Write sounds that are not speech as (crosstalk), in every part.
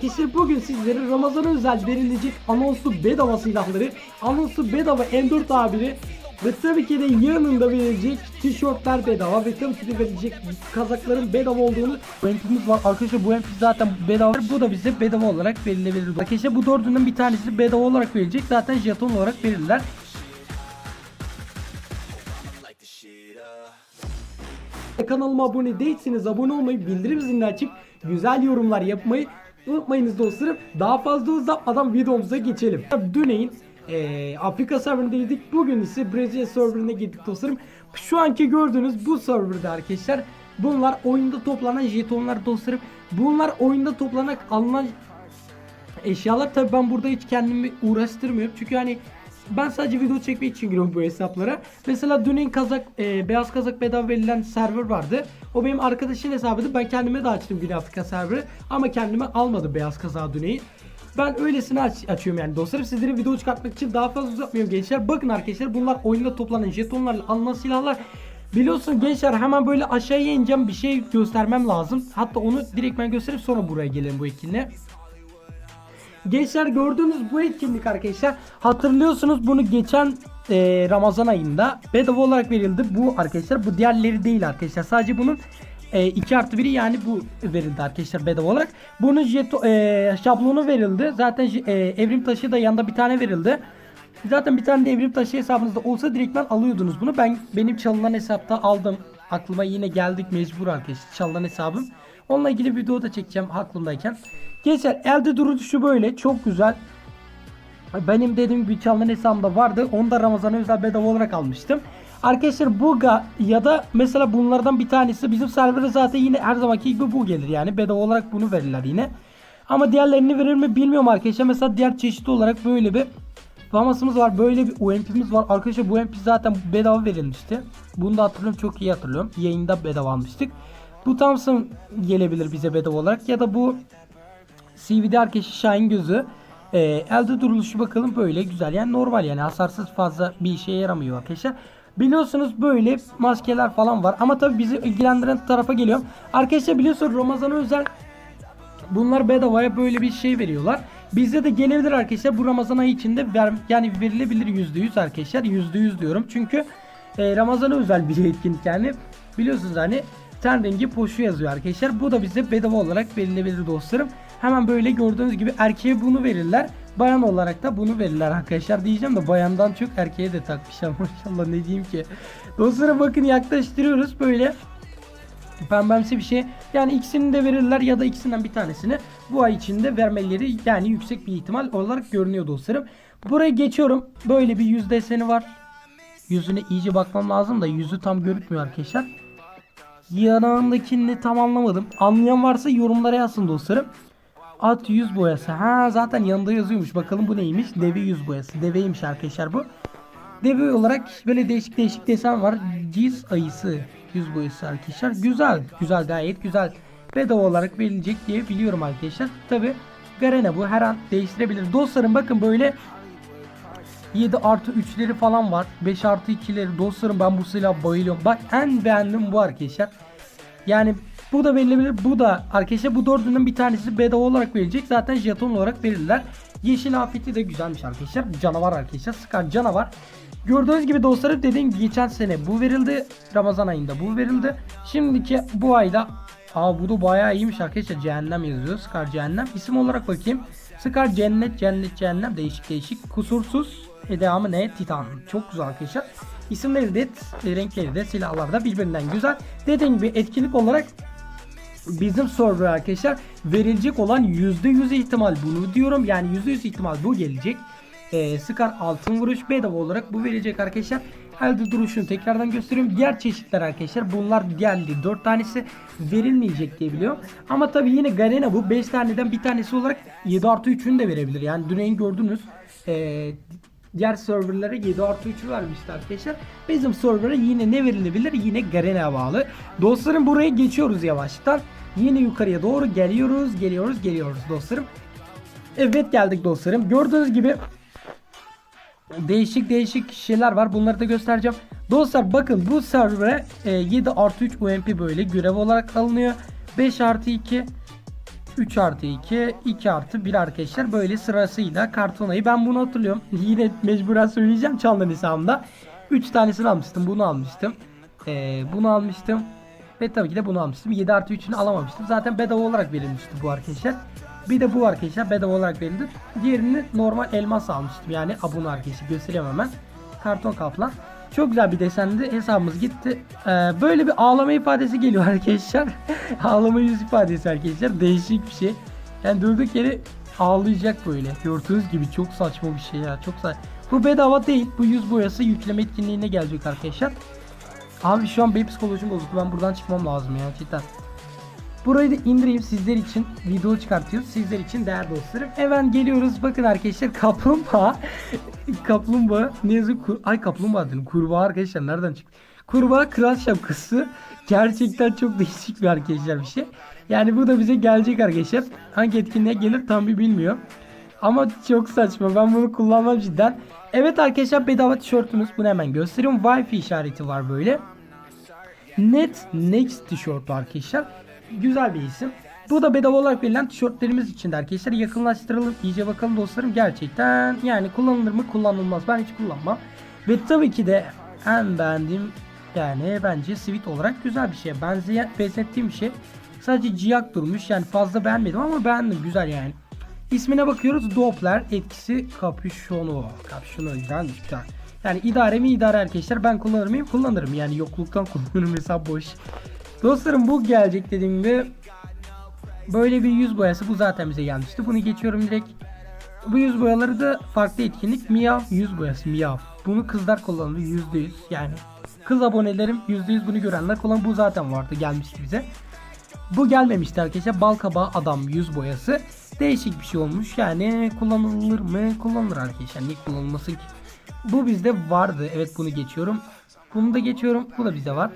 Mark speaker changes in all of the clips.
Speaker 1: Arkadaşlar bugün sizlere Ramazan özel verilecek anonslu bedava silahları, anonslu bedava M4 A1'i ve tabii ki de yanında verilecek tişörtler bedava ve tabii ki de verilecek kazakların bedava olduğunu bu MP'miz var. Arkadaşlar bu MP zaten bedava. Bu da bize bedava olarak verilebilir. Arkadaşlar bu dördünün bir tanesi bedava olarak verilecek. Zaten jeton olarak verirler. Kanalıma abone değilseniz abone olmayı, bildirim zilini açıp güzel yorumlar yapmayı unutmayınız dostlarım. Daha fazla uzatmadan videomuza geçelim. Düney'in eee Afrika serverindeydik. Bugün ise Brezilya serverine gittik dostlarım. Şu anki gördüğünüz bu serverde arkadaşlar bunlar oyunda toplanan jetonlar dostlarım. Bunlar oyunda toplanan alınan eşyalar tabi ben burada hiç kendimi uğraştırmıyorum çünkü hani ben sadece video çekmek için giriyorum bu hesaplara. Mesela dünün kazak, e, beyaz kazak bedava verilen server vardı. O benim arkadaşın hesabıydı. Ben kendime de açtım Güney Afrika serverı. Ama kendime almadı beyaz kazağı Düney'i. Ben öylesine aç, açıyorum yani dostlarım. Sizlere video çıkartmak için daha fazla uzatmıyorum gençler. Bakın arkadaşlar bunlar oyunda toplanan jetonlarla alınan silahlar. Biliyorsun gençler hemen böyle aşağıya ineceğim bir şey göstermem lazım. Hatta onu direkt ben gösterip sonra buraya gelelim bu etkinliğe. Gençler gördüğünüz bu etkinlik arkadaşlar hatırlıyorsunuz bunu geçen e, Ramazan ayında bedava olarak verildi. Bu arkadaşlar bu diğerleri değil arkadaşlar. Sadece bunun e, 2 artı 1'i yani bu verildi arkadaşlar bedava olarak. Bunun jeto, e, şablonu verildi. Zaten e, evrim taşı da yanında bir tane verildi. Zaten bir tane de evrim taşı hesabınızda olsa direktmen alıyordunuz bunu. Ben benim çalınan hesapta aldım. Aklıma yine geldik mecbur arkadaşlar çalınan hesabım. Onunla ilgili video da çekeceğim aklımdayken. Gençler elde duruşu böyle çok güzel. Benim dediğim gibi çalınan hesabımda vardı. Onu da Ramazan özel bedava olarak almıştım. Arkadaşlar Buga ya da mesela bunlardan bir tanesi bizim servere zaten yine her zamanki gibi bu gelir yani bedava olarak bunu verirler yine. Ama diğerlerini verir mi bilmiyorum arkadaşlar. Mesela diğer çeşitli olarak böyle bir Famasımız var. Böyle bir UMP'miz var. Arkadaşlar bu UMP zaten bedava verilmişti. Bunu da hatırlıyorum. Çok iyi hatırlıyorum. Yayında bedava almıştık. Bu Thompson gelebilir bize bedava olarak. Ya da bu CV'de arkadaşlar Şahin gözü. Ee, elde duruluşu bakalım böyle güzel. Yani normal yani hasarsız fazla bir işe yaramıyor arkadaşlar. Biliyorsunuz böyle maskeler falan var. Ama tabi bizi ilgilendiren tarafa geliyor. Arkadaşlar biliyorsunuz Ramazan özel Bunlar bedavaya böyle bir şey veriyorlar. Bizde de gelebilir arkadaşlar. Bu Ramazan ayı içinde ver, yani verilebilir %100 arkadaşlar. %100 diyorum. Çünkü e, Ramazan'a özel bir etkinlik yani. Biliyorsunuz hani ten rengi poşu yazıyor arkadaşlar. Bu da bize bedava olarak verilebilir dostlarım. Hemen böyle gördüğünüz gibi erkeğe bunu verirler. Bayan olarak da bunu verirler arkadaşlar diyeceğim de bayandan çok erkeğe de takmışlar (laughs) maşallah ne diyeyim ki. Dostlarım bakın yaklaştırıyoruz böyle pembemsi bir şey. Yani ikisini de verirler ya da ikisinden bir tanesini bu ay içinde vermeleri yani yüksek bir ihtimal olarak görünüyor dostlarım. Buraya geçiyorum. Böyle bir yüz deseni var. Yüzüne iyice bakmam lazım da yüzü tam görükmüyor arkadaşlar. Yanağındakini tam anlamadım. Anlayan varsa yorumlara yazsın dostlarım. At yüz boyası. Ha zaten yanında yazıyormuş. Bakalım bu neymiş? Deve yüz boyası. Deveymiş arkadaşlar bu. Deve olarak böyle değişik değişik desen var. Ciz ayısı yüz boyası arkadaşlar. Güzel. Güzel gayet güzel. Bedava olarak verilecek diye biliyorum arkadaşlar. Tabi Garena bu her an değiştirebilir. Dostlarım bakın böyle 7 artı 3'leri falan var. 5 artı 2'leri. Dostlarım ben bu silah bayılıyorum. Bak en beğendim bu arkadaşlar. Yani bu da verilebilir. Bu da arkadaşlar bu dördünün bir tanesi bedava olarak verilecek. Zaten jeton olarak verirler. Yeşil afeti de güzelmiş arkadaşlar. Canavar arkadaşlar. Scar canavar. Gördüğünüz gibi dostlarım dediğim geçen sene bu verildi. Ramazan ayında bu verildi. Şimdiki bu ayda Aa bu da bayağı iyiymiş arkadaşlar. Cehennem yazıyor. Scar cehennem. İsim olarak bakayım. Scar cennet cennet cehennem değişik değişik. Kusursuz. E devamı ne? Titan. Çok güzel arkadaşlar. İsimleri de renkleri de silahlar da birbirinden güzel. Dediğim gibi etkinlik olarak bizim server arkadaşlar verilecek olan %100 ihtimal bunu diyorum. Yani %100 ihtimal bu gelecek. Ee, Scar altın vuruş bedava olarak bu verecek arkadaşlar. Elde duruşunu tekrardan gösteriyorum. Diğer çeşitler arkadaşlar bunlar geldi. 4 tanesi verilmeyecek diye biliyorum. Ama tabi yine Garena bu 5 taneden bir tanesi olarak 7 artı 3'ünü de verebilir. Yani dün gördünüz. Ee, diğer serverlere 7 artı 3'ü vermişti arkadaşlar. Bizim server'a yine ne verilebilir? Yine Garena'ya bağlı. Dostlarım buraya geçiyoruz yavaştan. Yine yukarıya doğru geliyoruz, geliyoruz, geliyoruz dostlarım. Evet geldik dostlarım. Gördüğünüz gibi değişik değişik şeyler var. Bunları da göstereceğim. Dostlar bakın bu server'e e, 7 artı 3 UMP böyle görev olarak alınıyor. 5 artı 2 3 artı 2, 2 artı 1 arkadaşlar. Böyle sırasıyla kartonayı. Ben bunu hatırlıyorum. (laughs) Yine mecburen söyleyeceğim Çanlan hesabımda. 3 tanesini almıştım. Bunu almıştım. Ee, bunu almıştım. Ve tabii ki de bunu almıştım. 7 artı 3'ünü alamamıştım. Zaten bedava olarak verilmişti bu arkadaşlar. Bir de bu arkadaşlar bedava olarak verildi. Diğerini normal elmas almıştım. Yani abone arkadaşlar göstereyim hemen. Karton kaplan. Çok güzel bir desendi. Hesabımız gitti. Ee, böyle bir ağlama ifadesi geliyor (laughs) arkadaşlar. ağlama yüz ifadesi arkadaşlar. Değişik bir şey. Yani durduk yere ağlayacak böyle. Gördüğünüz gibi çok saçma bir şey ya. Çok saçma. Bu bedava değil. Bu yüz boyası yükleme etkinliğine gelecek arkadaşlar. Abi şu an benim psikolojim bozuldu. Ben buradan çıkmam lazım ya cidden. Burayı da indireyim sizler için video çıkartıyoruz. Sizler için değerli dostlarım. Hemen geliyoruz. Bakın arkadaşlar kaplumbağa. (laughs) kaplumbağa ne yazık kur Ay kaplumbağa dedim. Kurbağa arkadaşlar nereden çıktı? Kurbağa kral şapkası. Gerçekten çok değişik bir arkadaşlar bir şey. Yani bu da bize gelecek arkadaşlar. Hangi etkinliğe gelir tam bir bilmiyorum. Ama çok saçma. Ben bunu kullanmam cidden. Evet arkadaşlar bedava tişörtümüz. Bunu hemen gösteriyorum. Wi-Fi işareti var böyle. Net Next tişört arkadaşlar. Güzel bir isim. Bu da bedava olarak verilen tişörtlerimiz için de arkadaşlar yakınlaştıralım. iyice bakalım dostlarım. Gerçekten yani kullanılır mı kullanılmaz. Ben hiç kullanmam. Ve tabii ki de en beğendiğim yani bence sweet olarak güzel bir şey. Benzeyen, benzettiğim bir şey. Sadece ciyak durmuş. Yani fazla beğenmedim ama beğendim. Güzel yani. İsmine bakıyoruz. Doppler etkisi kapüşonu. Kapüşonu güzelmiş güzel. Yani idare mi idare arkadaşlar. Ben kullanır mıyım? Kullanırım. Yani yokluktan (laughs) kullanırım. Hesap boş. Dostlarım bu gelecek dediğim gibi böyle bir yüz boyası. Bu zaten bize gelmişti. Bunu geçiyorum direkt. Bu yüz boyaları da farklı etkinlik. Miyav yüz boyası. Miyav. Bunu kızlar kullanır %100. Yani kız abonelerim %100 bunu görenler kullanır. Bu zaten vardı. Gelmişti bize. Bu gelmemişti arkadaşlar. Balkabağı adam yüz boyası. Değişik bir şey olmuş. Yani kullanılır mı? Kullanılır arkadaşlar. Niye kullanılmasın ki? Bu bizde vardı. Evet bunu geçiyorum. Bunu da geçiyorum. Bu da bizde var.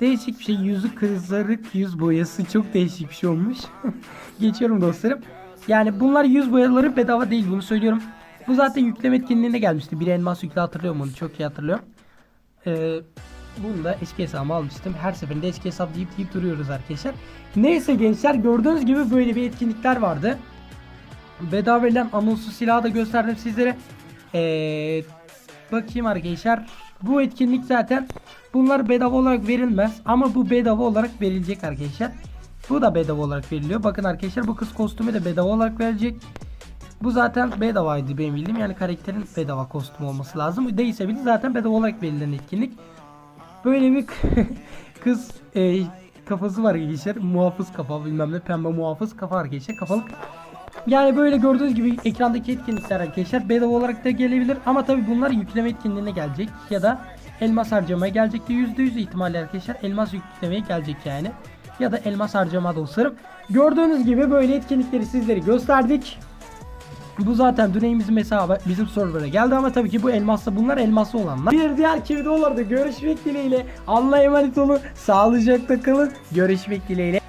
Speaker 1: Değişik bir şey. Yüzü kızarık yüz boyası. Çok değişik bir şey olmuş. (laughs) geçiyorum dostlarım. Yani bunlar yüz boyaları bedava değil. Bunu söylüyorum. Bu zaten yükleme etkinliğine gelmişti. Bir elmas yükle hatırlıyorum onu. Çok iyi hatırlıyorum. Ee, bunu da eski hesabıma almıştım. Her seferinde eski hesap deyip deyip duruyoruz arkadaşlar. Neyse gençler gördüğünüz gibi böyle bir etkinlikler vardı. Bedava verilen anonsu silahı da gösterdim sizlere. Ee, bakayım arkadaşlar. Bu etkinlik zaten bunlar bedava olarak verilmez. Ama bu bedava olarak verilecek arkadaşlar. Bu da bedava olarak veriliyor. Bakın arkadaşlar bu kız kostümü de bedava olarak verilecek. Bu zaten bedavaydı benim bildiğim. Yani karakterin bedava kostümü olması lazım. Değilse bile zaten bedava olarak verilen etkinlik. Böyle bir (laughs) kız e, kafası var arkadaşlar. Muhafız kafa bilmem ne pembe muhafız kafa arkadaşlar. Kafalık. Yani böyle gördüğünüz gibi ekrandaki etkinlikler arkadaşlar bedava olarak da gelebilir. Ama tabi bunlar yükleme etkinliğine gelecek. Ya da elmas harcamaya gelecek de %100 ihtimalle arkadaşlar. Elmas yüklemeye gelecek yani. Ya da elmas harcama dostlarım. Gördüğünüz gibi böyle etkinlikleri sizlere gösterdik. Bu zaten Düneyimizin hesabı bizim server'a geldi ama tabii ki bu elmaslı bunlar elmaslı olanlar. Bir diğer videolarda görüşmek dileğiyle. Allah'a emanet olun. Sağlıcakla kalın. Görüşmek dileğiyle.